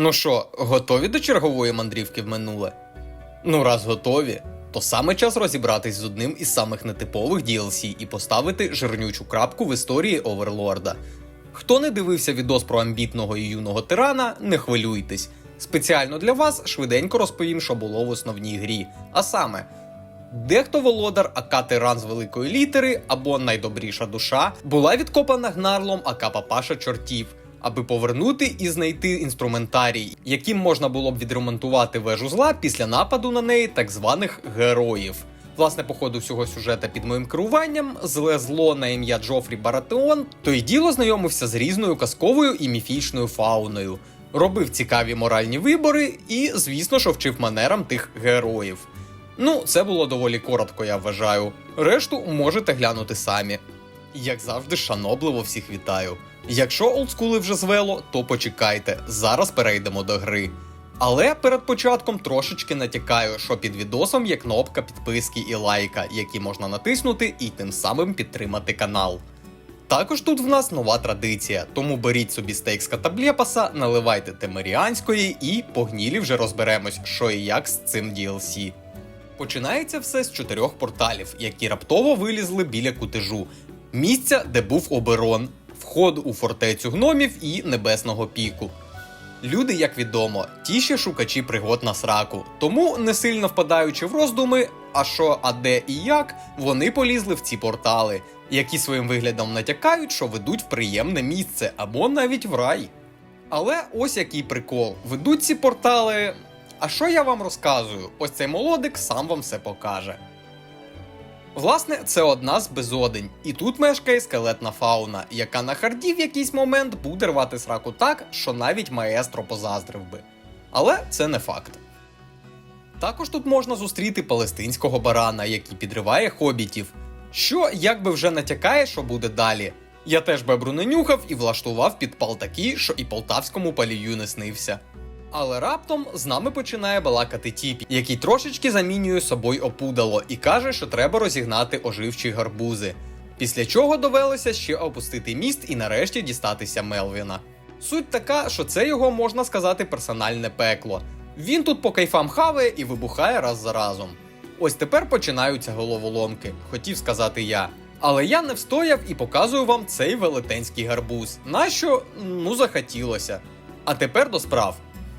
Ну що, готові до чергової мандрівки в минуле? Ну, раз готові, то саме час розібратись з одним із самих нетипових DLC і поставити жирнючу крапку в історії Оверлорда. Хто не дивився відос про амбітного і юного тирана, не хвилюйтесь. Спеціально для вас швиденько розповім, що було в основній грі. А саме, дехто володар АК Тиран з великої літери або найдобріша душа була відкопана гнарлом АК Папаша чортів, аби повернути і знайти інструментарій, яким можна було б відремонтувати вежу зла після нападу на неї так званих героїв. Власне, по ходу всього сюжета під моїм керуванням, зле зло на ім'я Джофрі Баратеон, то й діло знайомився з різною казковою і міфічною фауною, робив цікаві моральні вибори і, звісно, що вчив манерам тих героїв. Ну, це було доволі коротко, я вважаю. Решту можете глянути самі. Як завжди, шанобливо всіх вітаю. Якщо олдскули вже звело, то почекайте, зараз перейдемо до гри. Але перед початком трошечки натякаю, що під відосом є кнопка підписки і лайка, які можна натиснути і тим самим підтримати канал. Також тут в нас нова традиція, тому беріть собі стейк з катаблєпаса, наливайте темеріанської і погнілі вже розберемось, що і як з цим DLC. Починається все з чотирьох порталів, які раптово вилізли біля кутежу, місця, де був оберон, вход у фортецю гномів і небесного піку. Люди, як відомо, ті ще шукачі пригод на сраку, тому не сильно впадаючи в роздуми, а що, а де і як, вони полізли в ці портали, які своїм виглядом натякають, що ведуть в приємне місце або навіть в рай. Але ось який прикол: ведуть ці портали. А що я вам розказую? Ось цей молодик сам вам все покаже. Власне, це одна з безодень, і тут мешкає скелетна фауна, яка на харді в якийсь момент буде рвати сраку так, що навіть маестро позаздрив би. Але це не факт. Також тут можна зустріти палестинського барана, який підриває хобітів, що якби вже натякає, що буде далі. Я теж бебру не нюхав і влаштував підпал такий, що і полтавському палію не снився. Але раптом з нами починає балакати Тіпі, який трошечки замінює собою опудало і каже, що треба розігнати оживчі гарбузи. Після чого довелося ще опустити міст і нарешті дістатися Мелвіна. Суть така, що це його можна сказати персональне пекло. Він тут по кайфам хаває і вибухає раз за разом. Ось тепер починаються головоломки, хотів сказати я. Але я не встояв і показую вам цей велетенський гарбуз. Нащо? Ну захотілося. А тепер до справ.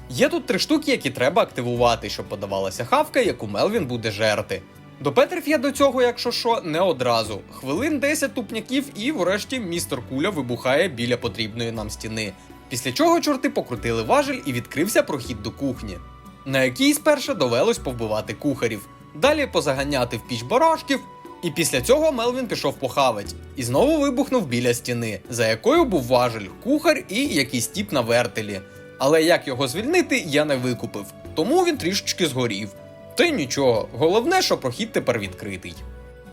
Є тут три штуки, які треба активувати, щоб подавалася хавка, яку Мелвін буде жерти. Допетрив я до цього, якщо що, не одразу. Хвилин 10 тупняків, і врешті містер Куля вибухає біля потрібної нам стіни. Після чого чорти покрутили важель і відкрився прохід до кухні, на якій спершу довелось повбивати кухарів, далі позаганяти в піч барашків. І після цього Мелвін пішов похавать і знову вибухнув біля стіни, за якою був важель, кухар і якийсь тіп на вертелі. Але як його звільнити, я не викупив, тому він трішечки згорів. Та й нічого, головне, що прохід тепер відкритий.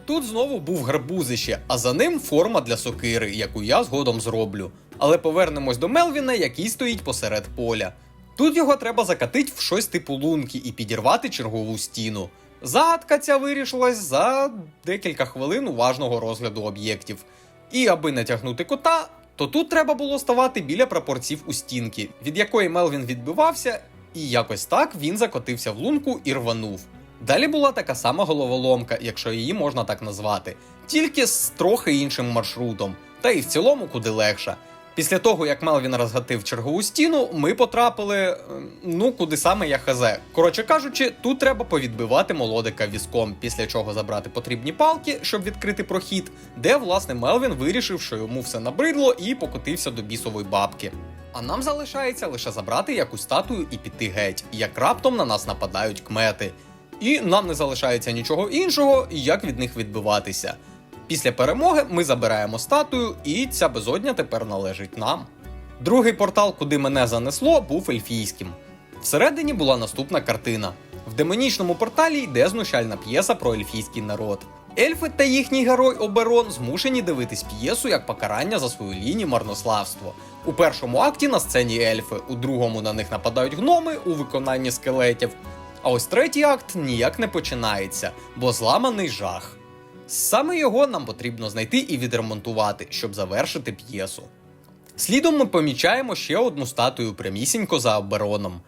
Тут знову був гарбузище, а за ним форма для сокири, яку я згодом зроблю. Але повернемось до Мелвіна, який стоїть посеред поля. Тут його треба закатить в щось типу лунки і підірвати чергову стіну. Загадка ця вирішилась за декілька хвилин уважного розгляду об'єктів. І аби натягнути кота, то тут треба було ставати біля прапорців у стінки, від якої Мелвін відбивався, і якось так він закотився в лунку і рванув. Далі була така сама головоломка, якщо її можна так назвати, тільки з трохи іншим маршрутом, та і в цілому куди легша. Після того, як Мелвін розгатив чергову стіну, ми потрапили, е, ну куди саме я хазе. Коротше кажучи, тут треба повідбивати молодика візком, після чого забрати потрібні палки, щоб відкрити прохід, де власне Мелвін вирішив, що йому все набридло і покотився до бісової бабки. А нам залишається лише забрати якусь статую і піти геть, як раптом на нас нападають кмети. І нам не залишається нічого іншого, як від них відбиватися. Після перемоги ми забираємо статую, і ця безодня тепер належить нам. Другий портал, куди мене занесло, був ельфійським. Всередині була наступна картина. В демонічному порталі йде знущальна п'єса про ельфійський народ. Ельфи та їхній герой Оберон змушені дивитись п'єсу як покарання за свою лінію марнославство. У першому акті на сцені ельфи, у другому на них нападають гноми у виконанні скелетів. А ось третій акт ніяк не починається, бо зламаний жах. Саме його нам потрібно знайти і відремонтувати, щоб завершити п'єсу. Слідом ми помічаємо ще одну статую прямісінько за обероном.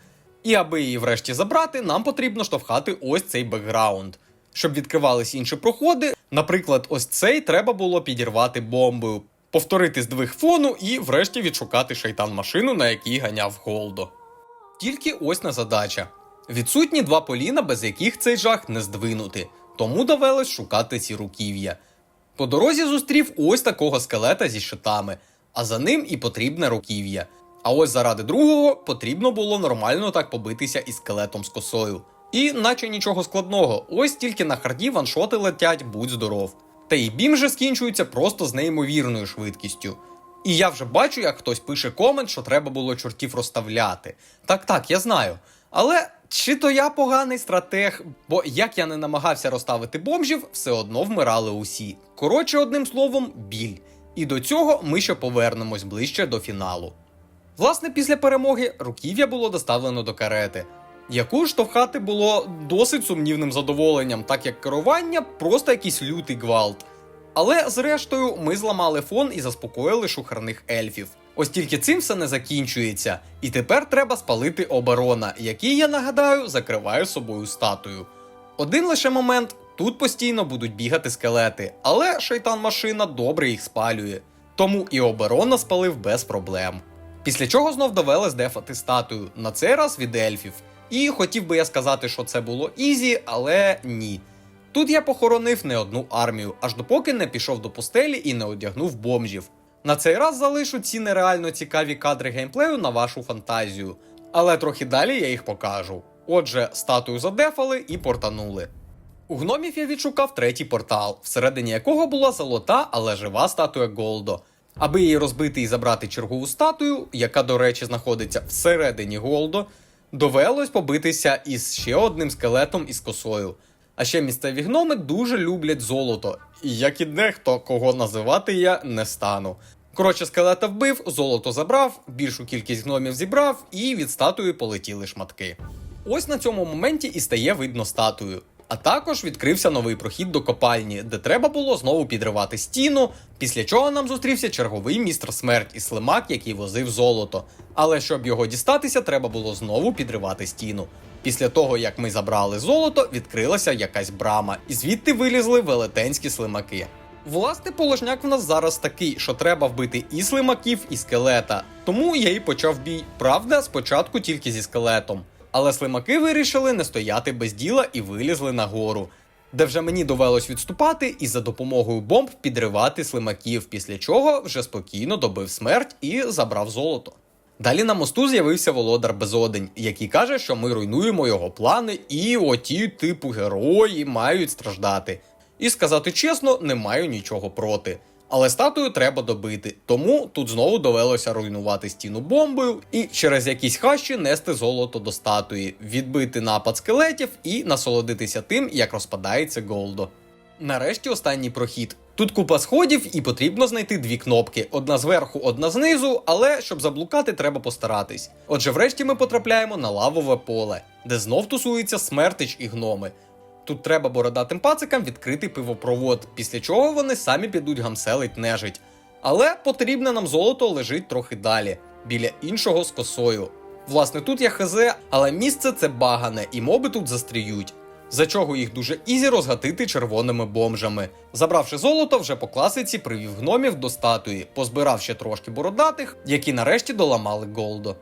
І аби її врешті забрати, нам потрібно штовхати ось цей бекграунд. Щоб відкривались інші проходи, наприклад, ось цей треба було підірвати бомбою, повторити здвиг фону і врешті відшукати шайтан машину, на якій ганяв Голдо. Тільки ось на задача. Відсутні два поліна, без яких цей жах не здвинути, тому довелось шукати ці руків'я. По дорозі зустрів ось такого скелета зі щитами, а за ним і потрібне руків'я. А ось заради другого потрібно було нормально так побитися із скелетом з косою. І наче нічого складного, ось тільки на харді ваншоти летять, будь здоров. Та й бім же скінчується просто з неймовірною швидкістю. І я вже бачу, як хтось пише комент, що треба було чортів розставляти. Так, так, я знаю. Але чи то я поганий стратег, бо як я не намагався розставити бомжів, все одно вмирали усі. Коротше, одним словом, біль. І до цього ми ще повернемось ближче до фіналу. Власне, після перемоги руків'я було доставлено до карети, яку штовхати було досить сумнівним задоволенням, так як керування просто якийсь лютий гвалт. Але зрештою ми зламали фон і заспокоїли шухарних ельфів. Ось тільки цим все не закінчується, і тепер треба спалити оборона, який, я нагадаю, закриває собою статую. Один лише момент: тут постійно будуть бігати скелети, але шайтан машина добре їх спалює. Тому і оборона спалив без проблем. Після чого знов довелось дефати статую, на цей раз від ельфів. І хотів би я сказати, що це було ізі, але ні. Тут я похоронив не одну армію, аж допоки не пішов до пустелі і не одягнув бомжів. На цей раз залишу ці нереально цікаві кадри геймплею на вашу фантазію. Але трохи далі я їх покажу. Отже, статую задефали і портанули. У гномів я відшукав третій портал, всередині якого була золота, але жива статуя Голдо. Аби її розбити і забрати чергову статую, яка, до речі, знаходиться всередині Голдо, довелось побитися із ще одним скелетом із косою. А ще місцеві гноми дуже люблять золото, як і дехто, кого називати я не стану. Коротше, скелета вбив, золото забрав, більшу кількість гномів зібрав, і від статуї полетіли шматки. Ось на цьому моменті і стає видно статую. А також відкрився новий прохід до копальні, де треба було знову підривати стіну, після чого нам зустрівся черговий містер смерть і слимак, який возив золото. Але щоб його дістатися, треба було знову підривати стіну. Після того, як ми забрали золото, відкрилася якась брама, і звідти вилізли велетенські слимаки. Власне, положняк в нас зараз такий, що треба вбити і слимаків, і скелета. Тому я і почав бій. Правда, спочатку тільки зі скелетом. Але слимаки вирішили не стояти без діла і вилізли нагору, де вже мені довелось відступати і за допомогою бомб підривати слимаків, після чого вже спокійно добив смерть і забрав золото. Далі на мосту з'явився володар Безодень, який каже, що ми руйнуємо його плани, і оті, типу, герої мають страждати. І сказати чесно, не маю нічого проти. Але статую треба добити, тому тут знову довелося руйнувати стіну бомбою і через якісь хащі нести золото до статуї, відбити напад скелетів і насолодитися тим, як розпадається Голдо. Нарешті останній прохід. Тут купа сходів, і потрібно знайти дві кнопки: одна зверху, одна знизу, але щоб заблукати, треба постаратись. Отже, врешті ми потрапляємо на лавове поле, де знов тусуються смертич і гноми. Тут треба бородатим пацикам відкрити пивопровод, після чого вони самі підуть гамселить нежить. Але потрібне нам золото лежить трохи далі, біля іншого з косою. Власне, тут я хз, але місце це багане, і моби тут застріють. За чого їх дуже ізі розгатити червоними бомжами. Забравши золото, вже по класиці привів гномів до статуї, позбирав ще трошки бородатих, які нарешті доламали Голдо.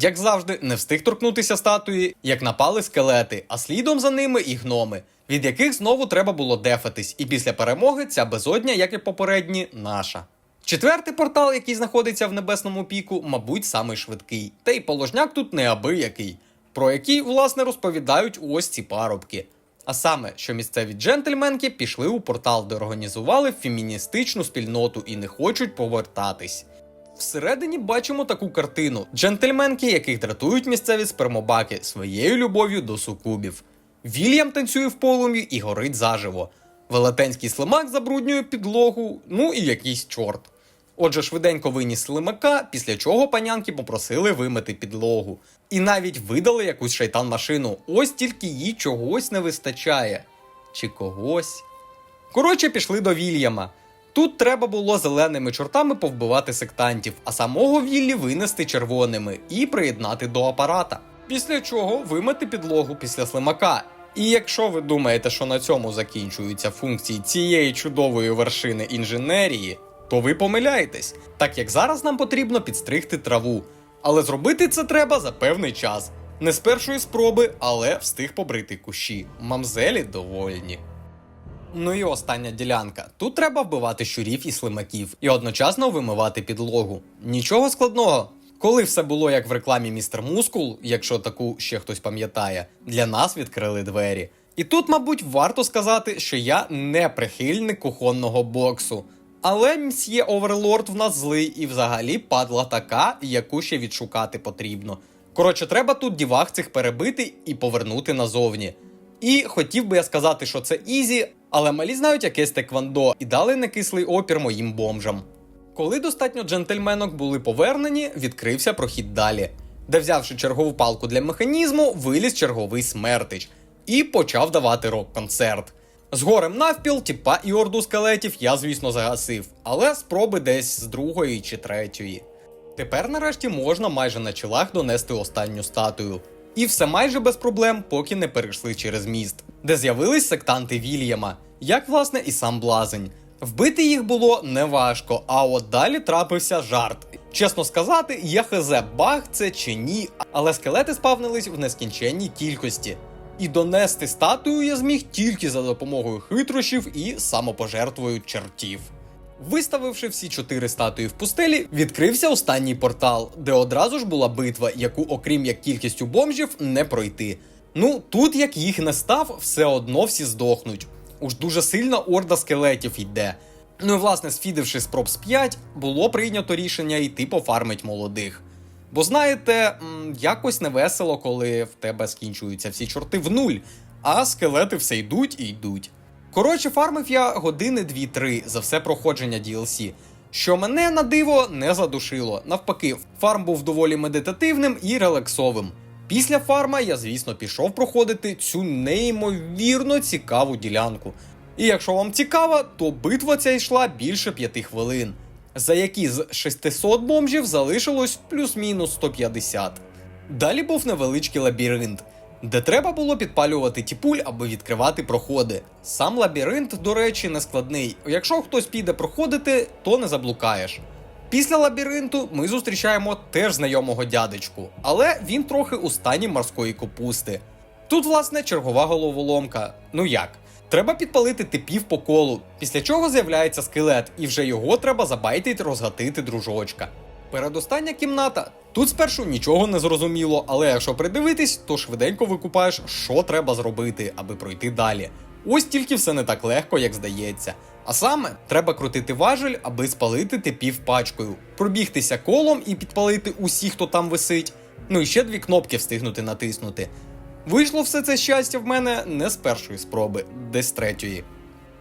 Як завжди, не встиг торкнутися статуї, як напали скелети, а слідом за ними і гноми, від яких знову треба було дефатись, і після перемоги ця безодня, як і попередні, наша. Четвертий портал, який знаходиться в небесному піку, мабуть, самий швидкий, та й положняк тут неабиякий, про який, власне, розповідають ось ці парубки. А саме, що місцеві джентльменки пішли у портал, де організували феміністичну спільноту і не хочуть повертатись. Всередині бачимо таку картину: джентльменки, яких дратують місцеві спермобаки своєю любов'ю до сукубів. Вільям танцює в полум'ї і горить заживо. Велетенський слимак забруднює підлогу, ну і якийсь чорт. Отже, швиденько виніс слимака, після чого панянки попросили вимити підлогу. І навіть видали якусь шайтан машину, ось тільки їй чогось не вистачає. Чи когось. Коротше, пішли до Вільяма. Тут треба було зеленими чортами повбивати сектантів, а самого Віллі винести червоними і приєднати до апарата. Після чого вимити підлогу після слимака. І якщо ви думаєте, що на цьому закінчуються функції цієї чудової вершини інженерії, то ви помиляєтесь, так як зараз нам потрібно підстригти траву. Але зробити це треба за певний час. Не з першої спроби, але встиг побрити кущі. Мамзелі довольні. Ну і остання ділянка. Тут треба вбивати щурів і слимаків і одночасно вимивати підлогу. Нічого складного. Коли все було як в рекламі Містер Мускул, якщо таку ще хтось пам'ятає, для нас відкрили двері. І тут, мабуть, варто сказати, що я не прихильник кухонного боксу. Але мсьє Оверлорд в нас злий і взагалі падла така, яку ще відшукати потрібно. Коротше, треба тут дівах цих перебити і повернути назовні. І хотів би я сказати, що це ізі, але малі знають якесь теквандо і дали некислий опір моїм бомжам. Коли достатньо джентльменок були повернені, відкрився прохід далі, де, взявши чергову палку для механізму, виліз черговий смертич і почав давати рок-концерт. З горем навпіл, тіпа і орду скелетів я, звісно, загасив, але спроби десь з другої чи третьої. Тепер нарешті можна майже на чолах донести останню статую. І все майже без проблем, поки не перейшли через міст, де з'явились сектанти Вільяма, як власне і сам блазень. Вбити їх було неважко, а от далі трапився жарт. Чесно сказати, я хз баг це чи ні, але скелети спавнились в нескінченній кількості. І донести статую я зміг тільки за допомогою хитрощів і самопожертвою чертів. Виставивши всі чотири статуї в пустелі, відкрився останній портал, де одразу ж була битва, яку, окрім як кількістю бомжів, не пройти. Ну тут як їх не став, все одно всі здохнуть. Уж дуже сильна орда скелетів йде. Ну і власне, сфідивши з 5, було прийнято рішення йти пофармить молодих. Бо знаєте, якось невесело, коли в тебе скінчуються всі чорти в нуль, а скелети все йдуть і йдуть. Коротше, фармив я години 2-3 за все проходження DLC, що мене на диво не задушило. Навпаки, фарм був доволі медитативним і релаксовим. Після фарма я, звісно, пішов проходити цю неймовірно цікаву ділянку. І якщо вам цікаво, то битва ця йшла більше 5 хвилин, за які з 600 бомжів залишилось плюс-мінус 150. Далі був невеличкий лабіринт, де треба було підпалювати тіпуль, аби відкривати проходи. Сам лабіринт, до речі, не складний. Якщо хтось піде проходити, то не заблукаєш. Після лабіринту ми зустрічаємо теж знайомого дядечку, але він трохи у стані морської капусти. Тут, власне, чергова головоломка. Ну як? Треба підпалити типів по колу, після чого з'являється скелет, і вже його треба забайтить розгатити дружочка. Передостання кімната. Тут спершу нічого не зрозуміло, але якщо придивитись, то швиденько викупаєш, що треба зробити, аби пройти далі. Ось тільки все не так легко, як здається. А саме, треба крутити важель, аби спалити типів пачкою, пробігтися колом і підпалити усіх, хто там висить. Ну і ще дві кнопки встигнути натиснути. Вийшло все це щастя в мене не з першої спроби, десь з третьої.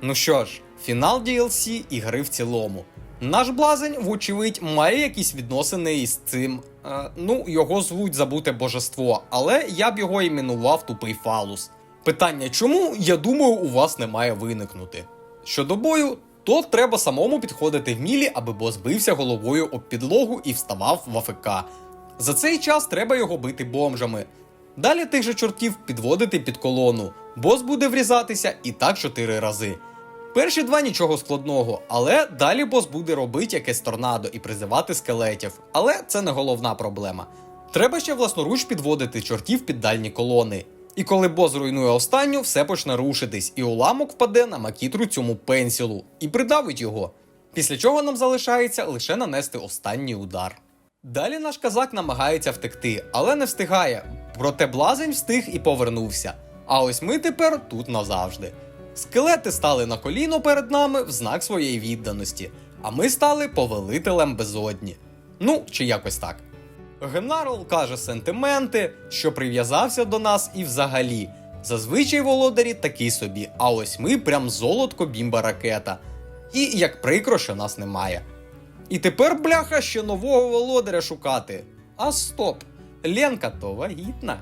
Ну що ж, фінал DLC і гри в цілому. Наш блазень, вочевидь, має якісь відносини із цим. Е, ну, його звуть забуте божество, але я б його іменував тупий фалус. Питання чому, я думаю, у вас не має виникнути. Щодо бою, то треба самому підходити в мілі, аби бос бився головою об підлогу і вставав в АФК. За цей час треба його бити бомжами. Далі тих же чортів підводити під колону. Бос буде врізатися і так чотири рази. Перші два нічого складного, але далі бос буде робити якесь торнадо і призивати скелетів. Але це не головна проблема. Треба ще власноруч підводити чортів під дальні колони. І коли бос зруйнує останню, все почне рушитись, і уламок впаде на макітру цьому пенсілу і придавить його. Після чого нам залишається лише нанести останній удар. Далі наш казак намагається втекти, але не встигає. Проте блазень встиг і повернувся. А ось ми тепер тут назавжди. Скелети стали на коліно перед нами в знак своєї відданості, а ми стали повелителем безодні. Ну, чи якось так. Генерал каже сентименти, що прив'язався до нас і взагалі. Зазвичай володарі такі собі, а ось ми прям золотко бімба ракета. І як прикро, що нас немає. І тепер, бляха, ще нового володаря шукати. А стоп, Ленка то вагітна.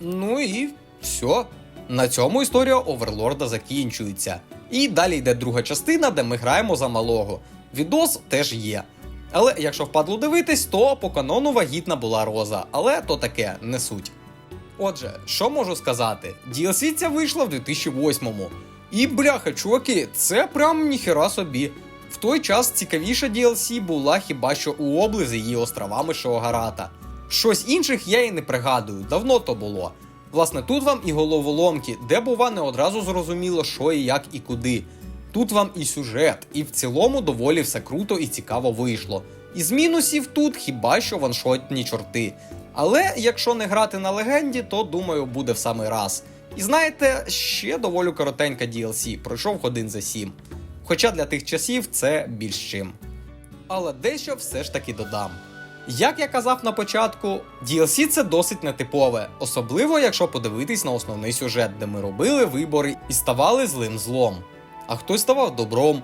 Ну і все. На цьому історія Оверлорда закінчується. І далі йде друга частина, де ми граємо за малого. Відос теж є. Але якщо впадло дивитись, то по канону вагітна була роза, але то таке не суть. Отже, що можу сказати? DLC ця вийшла в 2008-му. І бляха, чуваки, це прям ніхера собі. В той час цікавіша DLC була хіба що у обли з її островами Шогарата. Щось інших я і не пригадую, давно то було. Власне, тут вам і головоломки, де бува не одразу зрозуміло, що і як і куди. Тут вам і сюжет, і в цілому доволі все круто і цікаво вийшло. Із мінусів тут хіба що ваншотні чорти. Але якщо не грати на легенді, то думаю, буде в самий раз. І знаєте, ще доволі коротенька DLC, пройшов годин за 7. Хоча для тих часів це більш чим. Але дещо все ж таки додам. Як я казав на початку, DLC це досить нетипове, особливо якщо подивитись на основний сюжет, де ми робили вибори і ставали злим злом, а хтось ставав добром,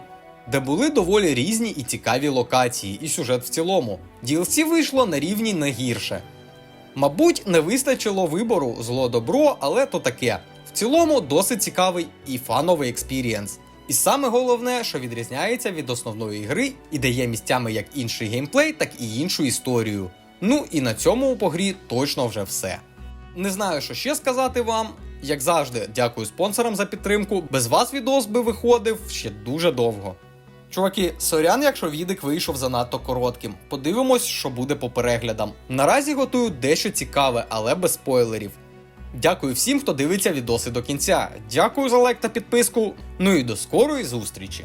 де були доволі різні і цікаві локації, і сюжет в цілому. DLC вийшло на рівні не гірше. Мабуть, не вистачило вибору зло добро, але то таке. В цілому досить цікавий і фановий експірієнс. І саме головне, що відрізняється від основної гри і дає місцями як інший геймплей, так і іншу історію. Ну і на цьому по грі точно вже все. Не знаю, що ще сказати вам. Як завжди, дякую спонсорам за підтримку. Без вас відос би виходив ще дуже довго. Чуваки, сорян, якщо відик вийшов занадто коротким. Подивимось, що буде по переглядам. Наразі готую дещо цікаве, але без спойлерів. Дякую всім, хто дивиться відоси до кінця. Дякую за лайк та підписку. Ну і до скорої зустрічі!